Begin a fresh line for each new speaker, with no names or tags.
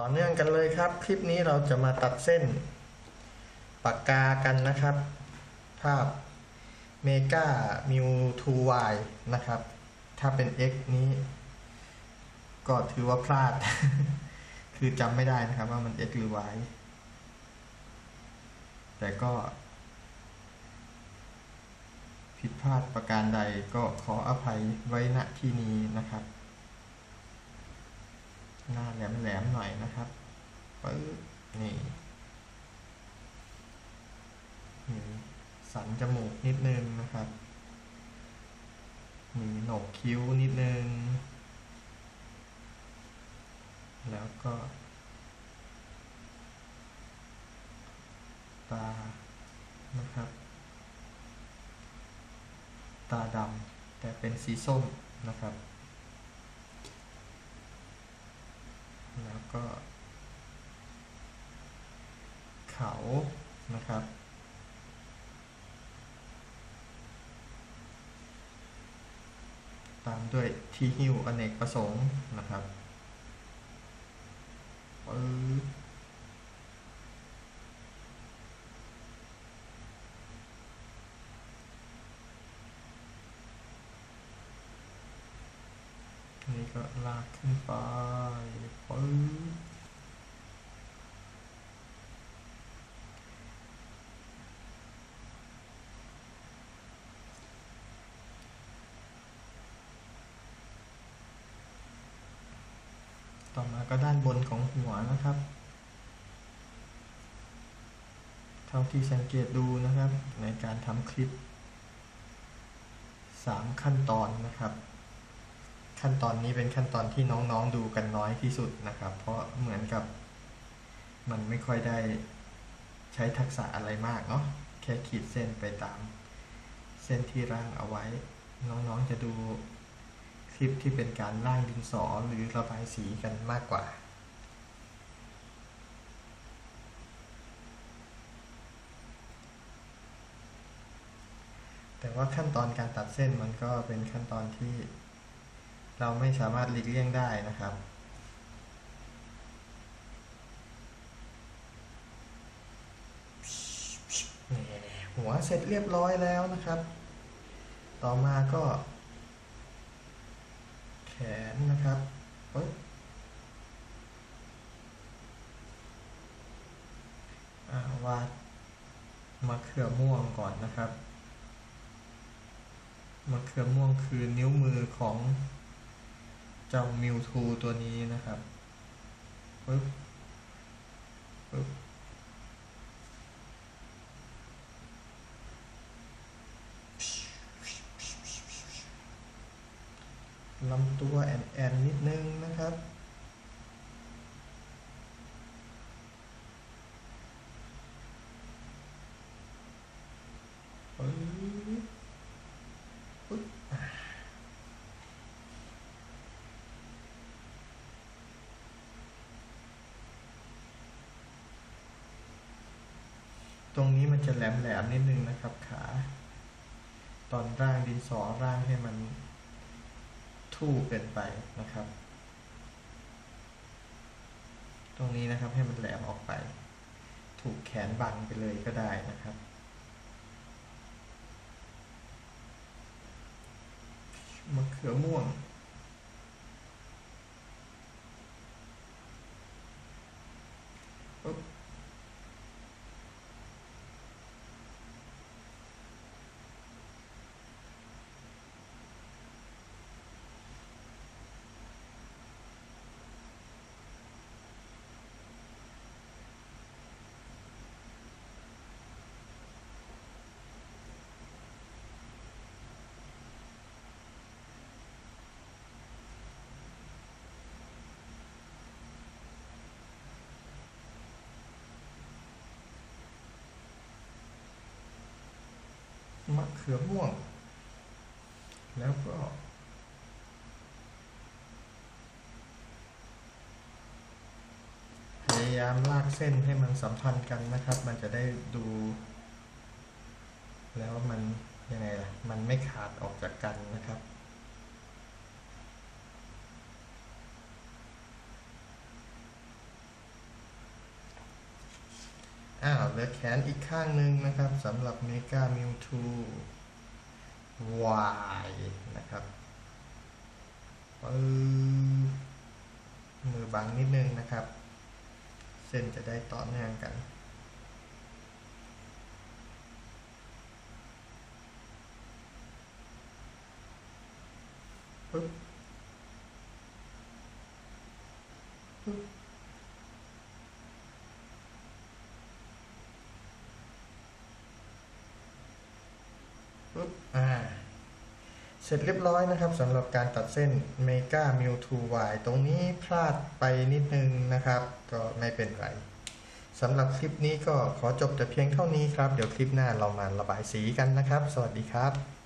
ต่อเนื่องกันเลยครับ คลิปนี้เราจะมาตัดเส้นปากกากันนะครับ ภาพเมกามิว 2y นะครับ ถ้าเป็น x นี้ ก็ถือว่าพลาด คือจำไม่ได้นะครับว่ามัน x หรือ y แต่ก็ ผิดพลาดประการใดก็ขออภัยไว้ณที่นี้นะครับ หน้าแหลมๆหน่อยนะครับปึ๊บนี่มีสันจมูกนิดนึงนะครับ มีโหนกคิ้วนิดนึง แล้วก็ตา นะครับ ตาดำแต่เป็นสีส้มนะครับ แล้วก็ เขานะครับ ตามด้วยที่หิ้วอเนกประสงค์นะครับปึ๊บนี่ก็ลากขึ้นไปปึ๊บ ต่อมาก็ด้านบนของหัวนะครับ เท่าที่สังเกตดูนะครับ ในการทำคลิป 3 ขั้นตอนนะครับ ขั้นตอนนี้เป็นขั้นตอนที่น้องๆดูกันน้อยที่สุดนะครับ เพราะเหมือนกับมันไม่ค่อยได้ใช้ทักษะอะไรมากเนาะแค่ขีดเส้นไปตาม เส้นที่ร่างเอาไว้ น้องๆจะดู ลิปที่เป็นการร่างดินสอหรือระบายสีกันมากกว่า แต่ว่าขั้นตอนการตัดเส้นมันก็เป็นขั้นตอนที่เราไม่สามารถหลีกเลี่ยงได้นะครับหัวเสร็จเรียบร้อยแล้วนะครับ ต่อมาก็ นนะครับปึ๊บวาดมะเขือม่วงก่อนนะครับมะเขือม่วงคือนิ้วมือของเจ้ามิวทูตัวนี้นะครับปึ๊บปึ๊บ ลำตัวแอนแอนนิดนึงนะครับฮึฮึตรงนี้มันจะแหลมแหลมนิดนึงนะครับขา ตอนร่างดินสอร่างให้มัน ทู่เกินไปนะครับ ตรงนี้นะครับให้มันแหลมออกไป ถูกแขนบังไปเลยก็ได้นะครับ มะเขือม่วง ปึ๊บ มะเขือม่วง แล้วก็ พยายามลากเส้นให้มันสัมพันธ์กันนะครับ มันจะได้ดู แล้วมันยังไงล่ะ มันไม่ขาดออกจากกันนะครับ อ้าวเหลือแขนอีกข้างหนึ่งนะครับสำหรับเมกามิวทูวายนะครับปึ้มือบังนิดนึงนะครับ เส้นจะได้ต่อเนื่องกันปึ๊บปึ๊บ ปึ๊บอ่า เสร็จเรียบร้อยนะครับสำหรับการตัดเส้น Mega m u 2 Y ตรงนี้พลาดไปนิดนึงนะครับ ก็ไม่เป็นไรสำหรับคลิปนี้ก็ขอจบแต่เพียงเท่านี้ครับ เดี๋ยวคลิปหน้าเรามาระบายสีกันนะครับ สวัสดีครับ